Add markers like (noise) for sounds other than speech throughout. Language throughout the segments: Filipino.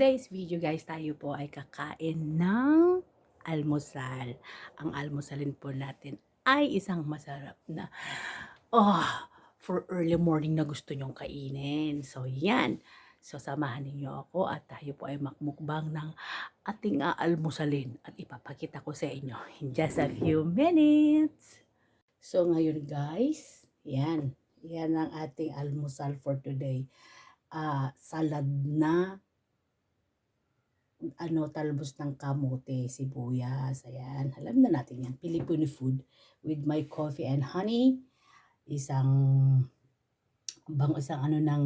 today's video guys, tayo po ay kakain ng almusal. Ang almusalin po natin ay isang masarap na oh, for early morning na gusto nyong kainin. So yan. So samahan ninyo ako at tayo po ay makmukbang ng ating aalmusalin at ipapakita ko sa inyo in just a few minutes. So ngayon guys, yan. Yan ang ating almusal for today. Ah, salad na ano, talbos ng kamote, sibuyas, ayan. Alam na natin yan. Filipino food with my coffee and honey. Isang, bang isang ano ng,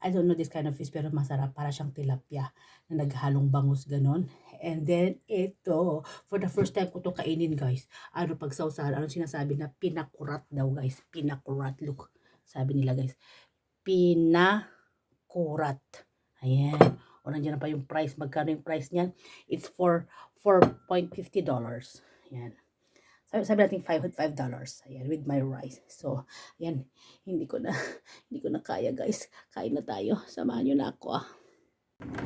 I don't know this kind of fish, pero masarap. Para siyang tilapia na naghalong bangus ganon. And then, ito, for the first time ko to kainin, guys. Ano, pag sausahan, ano sinasabi na pinakurat daw, guys. Pinakurat. Look, sabi nila, guys. Pinakurat. Ayan o nandiyan na pa yung price. Magkano yung price niyan? It's for $4.50. Yan. Sabi, sabi natin $5, $5. Ayan, with my rice. So, ayan, hindi ko na, (laughs) hindi ko na kaya guys. Kain na tayo. Samahan nyo na ako ah.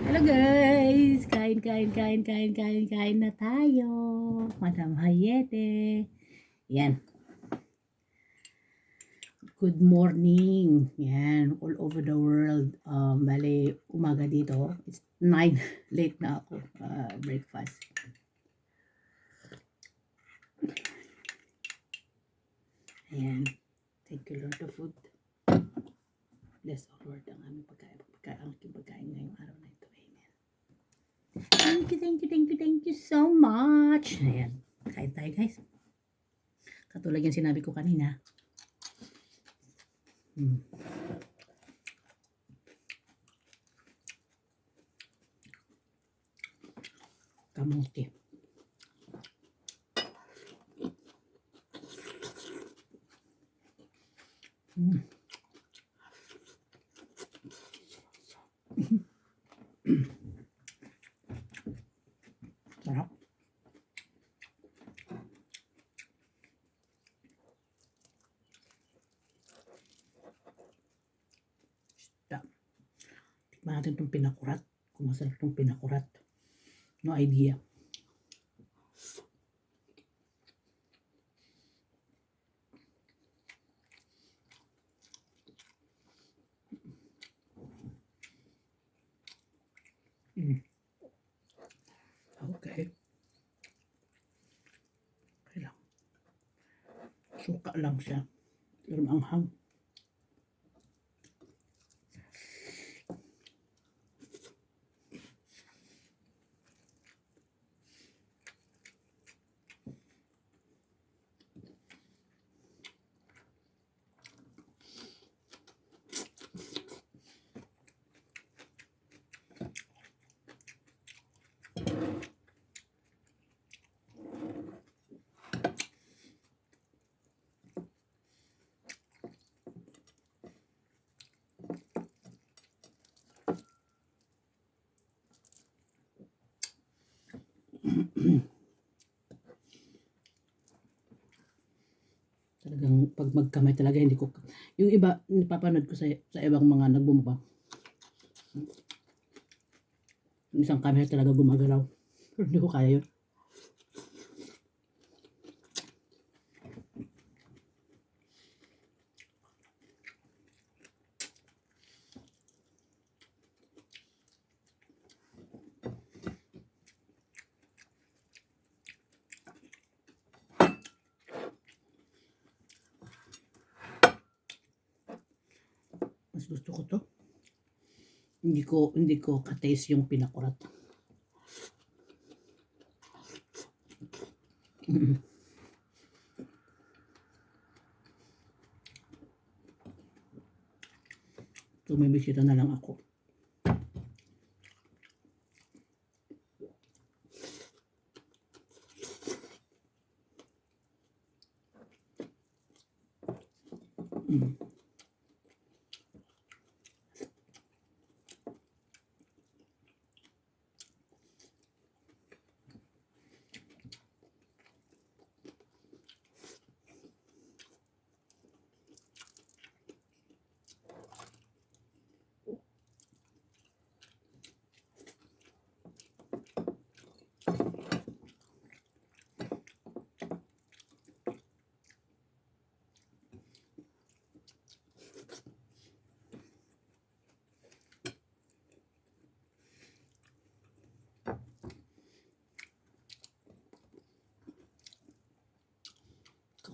Hello guys! Kain, kain, kain, kain, kain, kain na tayo. Madam Hayete. Yan. Good morning. Yan, all over the world. Um, bali, umaga dito. It's 9. (laughs) Late na ako. Uh, breakfast. Ayan. Thank you Lord the food. Bless our Lord ang aming pagkain. pagkain ang aking pagkain ngayong araw na ito. Amen. Thank you, thank you, thank you, thank you so much. Ayan. Kain tayo guys. Katulad yung sinabi ko kanina. Hmm. Kamuti. Hmm. Natin itong pinakurat. Kung masarap itong pinakurat. No idea. Mm. Okay. Okay lang. Suka lang siya. Pero anghang. (clears throat) talagang pag magkamay talaga hindi ko yung iba napapanood ko sa sa ibang mga nagbumukha yung isang camera talaga gumagalaw. (laughs) Hindi ko kaya yun mas gusto ko to hindi ko hindi ko ka-taste yung pinakurat Mm. Bisita na lang ako.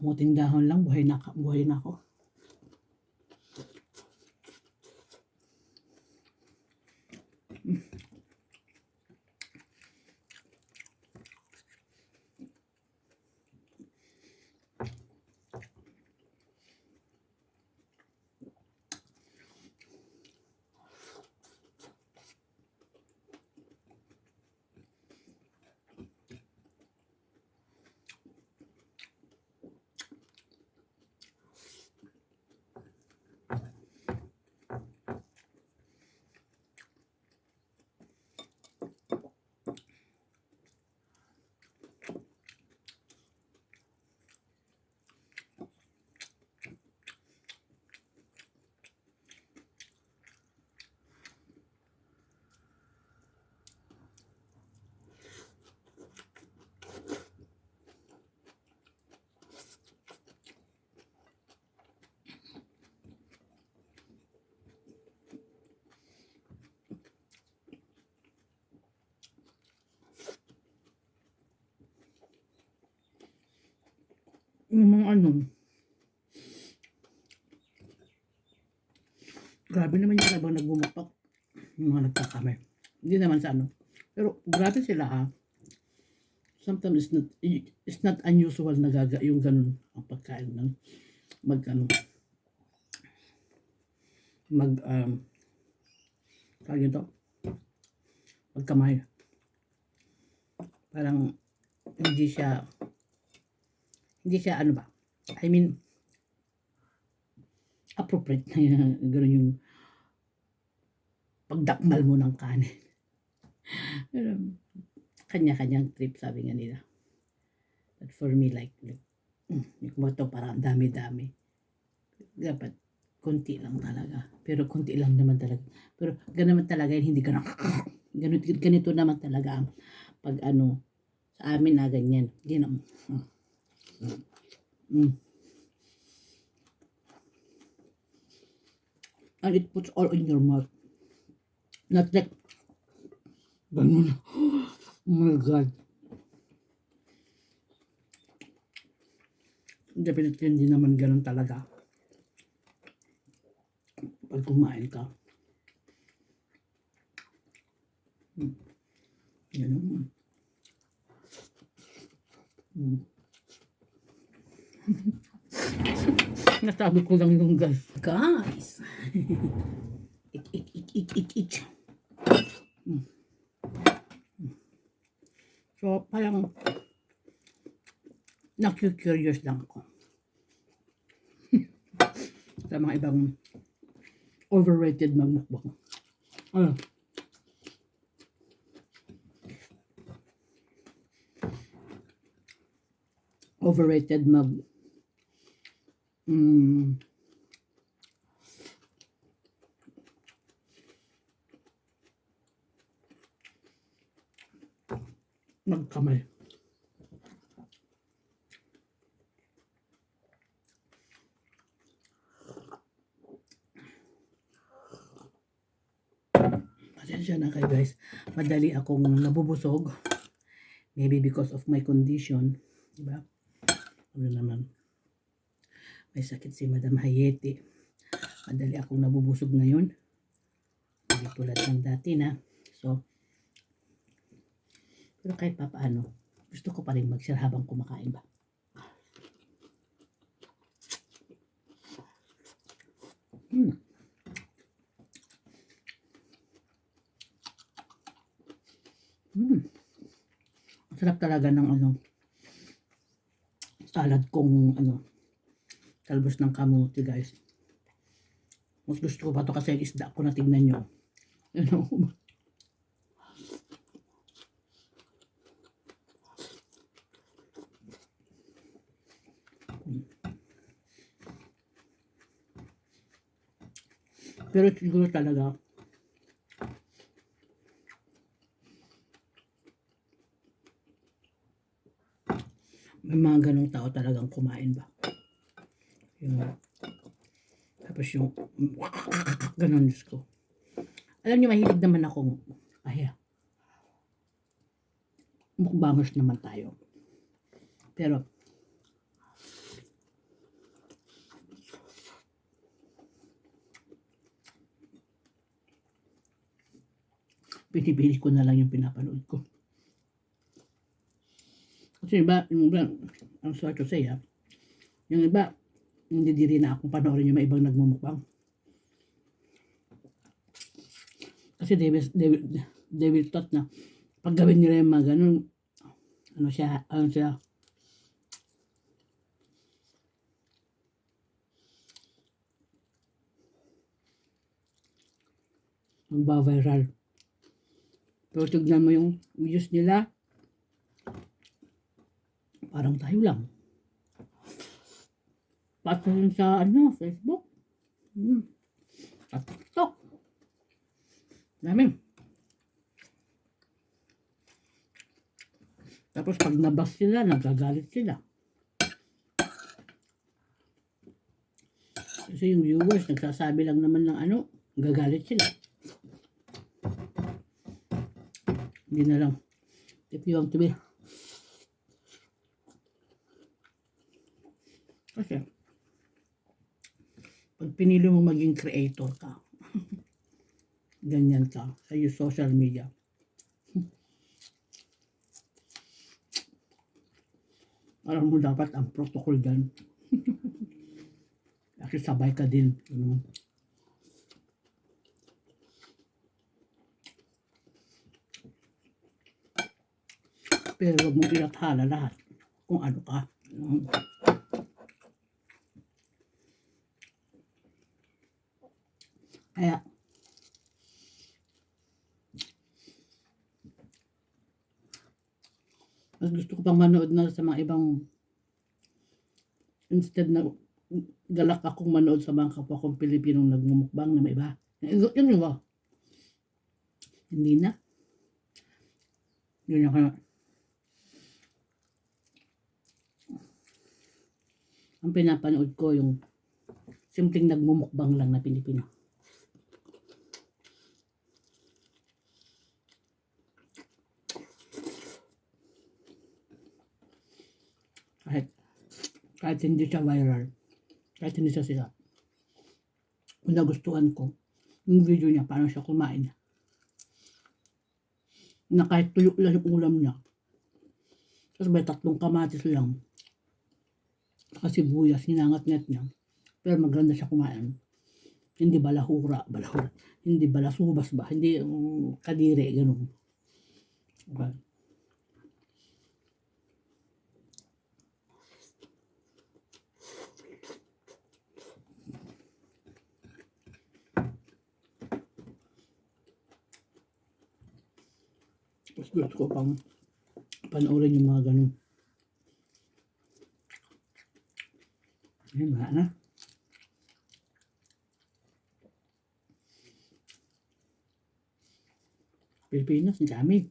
Kamuting dahon lang, buhay na, buhay na ako. Yung mga ano, grabe naman yung habang nagbumapak, yung mga nagkakamay. Hindi naman sa ano. Pero grabe sila ha. Sometimes it's not, it's not unusual na gaga yung ganun ang pagkain ng mag ano, mag um, tawag ito, magkamay. Parang hindi siya hindi siya ano ba I mean appropriate na yun, (laughs) gano'n yung pagdakmal mo ng kanin. (laughs) Pero, kanya-kanyang trip, sabi nga nila. But for me, like, like mm, yung kumato parang dami-dami. Dapat, konti lang talaga. Pero konti lang naman talaga. Pero ganun naman talaga, yun, hindi ganun. (laughs) ganito, ganito naman talaga ang pag ano, sa amin na ganyan. Hindi na, mm. And it puts all in your mouth. Not like, ganun. (gasps) Oh my God. Definitely hindi naman ganun talaga. Pag kumain ka. Hmm. Ganun. Hmm. (laughs) Nasabi ko lang yung guys. Guys! ik, ik, ik, ik, ik, ik. Mm. So, parang naku-curious lang ako. (laughs) Sa mga ibang overrated magmukbang. Ano? Overrated mag Mm. Magkamay. Pasensya na kayo guys. Madali akong nabubusog. Maybe because of my condition. Diba? Ano naman may sakit si Madam Hayete. Madali akong nabubusog ngayon. Hindi tulad ng dati na. So, pero kahit pa paano, gusto ko pa rin mag-share habang kumakain ba. Hmm. Hmm. Sarap talaga ng ano, salad kong ano, talbos ng kamuti guys. Mas gusto ko pa to kasi isda ko na tignan nyo. Ano? (laughs) Pero siguro talaga may mga ganong tao talagang kumain ba? Yun. Tapos yung, ganun Diyos ko. Alam niyo, mahilig naman akong, ay, ah, mukbangers naman tayo. Pero, pinipili ko na lang yung pinapanood ko. Kasi iba, yung iba, ang sorry to say ha, ah, yung iba, hindi di rin na akong panoorin yung mga ibang nagmumukbang. Kasi they will, they will, they will thought na pag gawin nila yung mga ganun, ano siya, ano siya, magba-viral. Pero tignan mo yung views nila, parang tayo lang. Pati rin sa ano, Facebook. Hmm. At TikTok. Dami. Tapos pag nabas sila, nagagalit sila. Kasi yung viewers, nagsasabi lang naman ng ano, gagalit sila. Hindi na lang. If you want to be. Kasi, pag pinili mo maging creator ka, (laughs) ganyan ka sa social media. (laughs) Alam mo dapat ang protocol dyan. (laughs) Kasi sabay ka din. Ano? Pero huwag mong ilathala lahat kung ano ka. Ano? Kaya, mas gusto ko pang manood na sa mga ibang instead na galak akong manood sa mga kapwa kong Pilipinong nagmumukbang na may iba. Yun yun ba? Hindi na. Yun kaya. Ang pinapanood ko yung simpleng nagmumukbang lang na Pilipino. Kahit, kahit hindi siya viral, kahit hindi siya siya. Kung nagustuhan ko, yung video niya, paano siya kumain. Na kahit tuyo lang yung ulam niya. Tapos may tatlong kamatis lang. Kasi buyas, hinangat-ngat niya. Pero maganda siya kumain. Hindi balahura, balahura. Hindi balasubas ba? Hindi um, kadire, ganun. Okay. Mas gusto ko pang panoorin yung mga ganun. Ayun, wala na. Pilipinas, ang dami.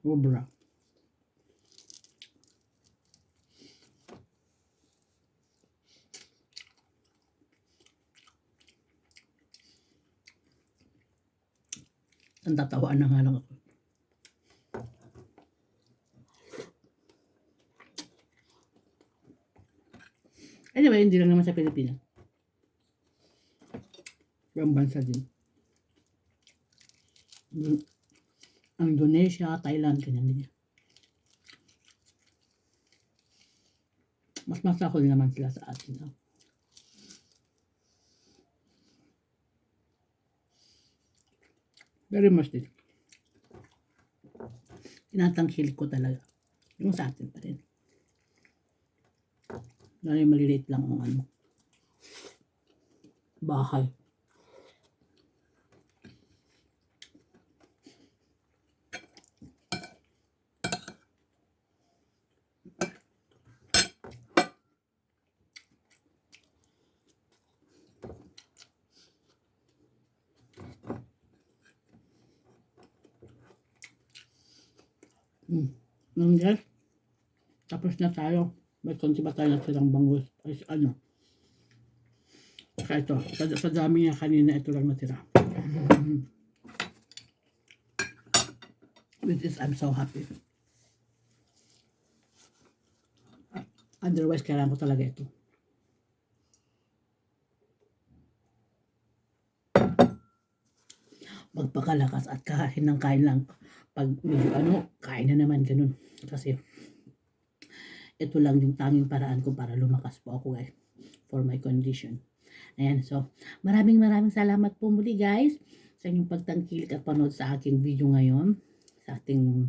Obra. Ang tatawaan na nga lang ako. Anyway, hindi lang naman sa Pilipinas. Ibang bansa din. Ang Indonesia, Thailand, ganyan din. Mas masako din naman sila sa atin. No? Very much din. Tinatangkil ko talaga. Yung sa atin pa rin. Yung maliliit lang ang ano. Bahay. Nung guys, tapos na tayo. May konti pa tayo natirang bangus. Ay, ano. Saka ito. Sa, sa dami niya kanina, ito lang natira. With this, I'm so happy. Otherwise, kailangan ko talaga ito. magpakalakas at kain ng kain lang. Pag medyo ano, kain na naman ganun. Kasi ito lang yung tanging paraan ko para lumakas po ako guys for my condition. Ayan, so maraming maraming salamat po muli guys sa inyong pagtangkilik at panood sa aking video ngayon sa ating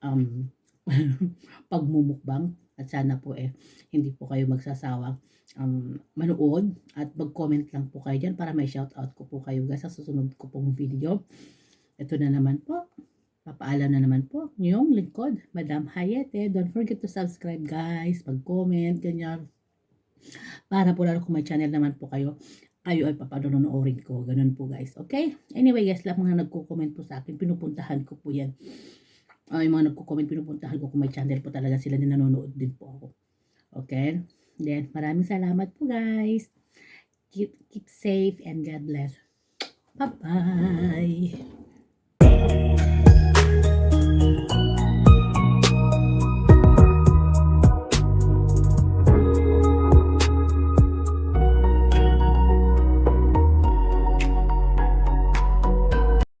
um, (laughs) pagmumukbang at sana po eh hindi po kayo magsasawa um, manood at mag-comment lang po kayo dyan para may shoutout ko po kayo guys sa susunod ko pong video. Ito na naman po. Papaalam na naman po yung lingkod, Madam Hayete. Don't forget to subscribe guys, mag-comment, ganyan. Para po lalo kung may channel naman po kayo, kayo ay papanonoorin ko. Ganun po guys. Okay? Anyway guys, lahat mga nagko-comment po sa akin, pinupuntahan ko po yan. Uh, yung mga nagko-comment, pinupuntahan ko kung may channel po talaga sila na nanonood din po ako. Okay? Then, maraming salamat po guys. Keep, keep safe and God bless. Bye-bye.